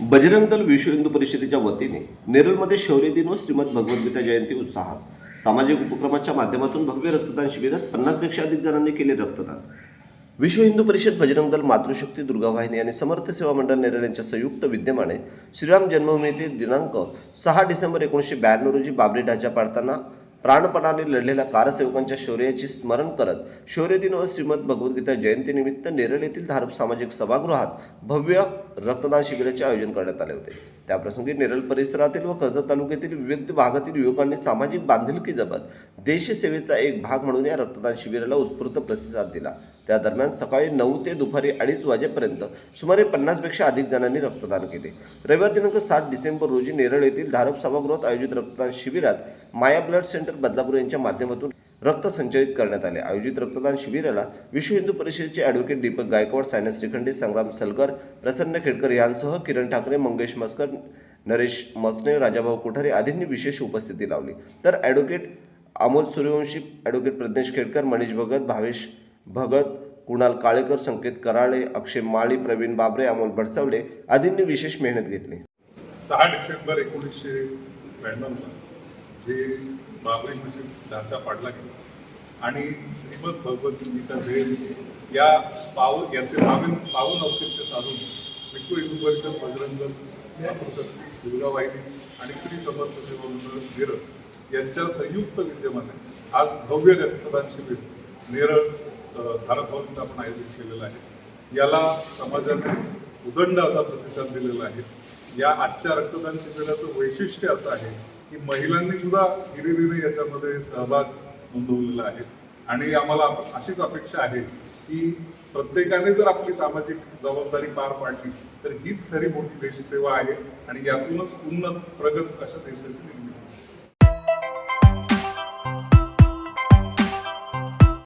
बजरंग दल विश्व हिंदू परिषदेच्या वतीने नेरळमध्ये शौर्य दिन व श्रीमद भगवद्गीता जयंती उत्साहात सामाजिक उपक्रमाच्या माध्यमातून भव्य रक्तदान शिबिरात पन्नासपेक्षा अधिक जणांनी केले रक्तदान. विश्व हिंदू परिषद बजरंग दल मातृशक्ती दुर्गा वाहिनी आणि समर्थ सेवा मंडळ नेरळ यांच्या संयुक्त विद्यमाने श्रीराम जन्मभूमी दिनांक सहा डिसेंबर एकोणीसशे ब्याण्णव रोजी बाबरी ढाचा पाडताना प्राणपणाने लढलेल्या कारसेवकांच्या शौर्याचे स्मरण करत शौर्य दिन व श्रीमद भगवद्गीता जयंतीनिमित्त नेरळ येथील धार्मिक सामाजिक सभागृहात भव्य रक्तदान शिबिराचे आयोजन करण्यात आले होते. त्याप्रसंगी नेरळ परिसरातील व कर्जत तालुक्यातील विविध भागातील युवकांनी सामाजिक बांधिलकी जपत देशसेवेचा एक भाग म्हणून या रक्तदान शिबिराला उत्स्फूर्त प्रतिसाद दिला. त्या दरम्यान सकाळी नऊ ते दुपारी अडीच वाजेपर्यंत सुमारे पन्नासपेक्षा अधिक जणांनी रक्तदान केले. रविवार दिनांक सात डिसेंबर रोजी नेरळ येथील धारप सभागृहात आयोजित रक्तदान शिबिरात माया ब्लड सेंटर बदलापूर यांच्या माध्यमातून रक्त संचलित करण्यात आले. आयोजित रक्तदान शिबिराला विश्व हिंदू परिषदेचे ॲडव्होकेट दीपक गायकवाड सायनस श्रीखंडे संग्राम सलकर प्रसन्न खेडकर यांसह किरण ठाकरे मंगेश मस्कर नरेश मसने राजाभाऊ कोठारे आदींनी विशेष उपस्थिती लावली. तर ॲडव्होकेट अमोल सूर्यवंशी ॲडव्होकेट प्रज्ञेश खेडकर मनीष भगत भावेश भगत कुणाल काळेकर संकेत कराळे अक्षय माळी प्रवीण बाबरे अमोल भडसावले आदींनी विशेष मेहनत घेतली. सहा डिसेंबर एकोणीसशे ब्याण्णवला जे बाबरी मशीद त्यांचा पाडला गेला. आणि श्रीमद भगवद्गीता जयंती या पाव याचे पावन पावन औचित्य साधून विश्व हिंदू परिषद बजरंग दल, दुर्गा वाहिनी आणि श्री समर्थ सेवा मंडळ नेरळ यांच्या संयुक्त विद्यमाने आज भव्य रक्तदान शिबिर नेरळ अ, भवनात आपण आयोजित केलेलं आहे. याला समाजाने उदंड असा प्रतिसाद दिलेला आहे. या आजच्या रक्तदान शिबिराचं वैशिष्ट्य असं आहे की महिलांनी सुद्धा हिरिरीने याच्यामध्ये सहभाग नोंदवलेला आहे. आणि आम्हाला अशीच अपेक्षा आहे की प्रत्येकाने जर आपली सामाजिक जबाबदारी पार पाडली तर हीच खरी मोठी देशसेवा आहे आणि यातूनच उन्नत प्रगत अशा देशाची निर्मिती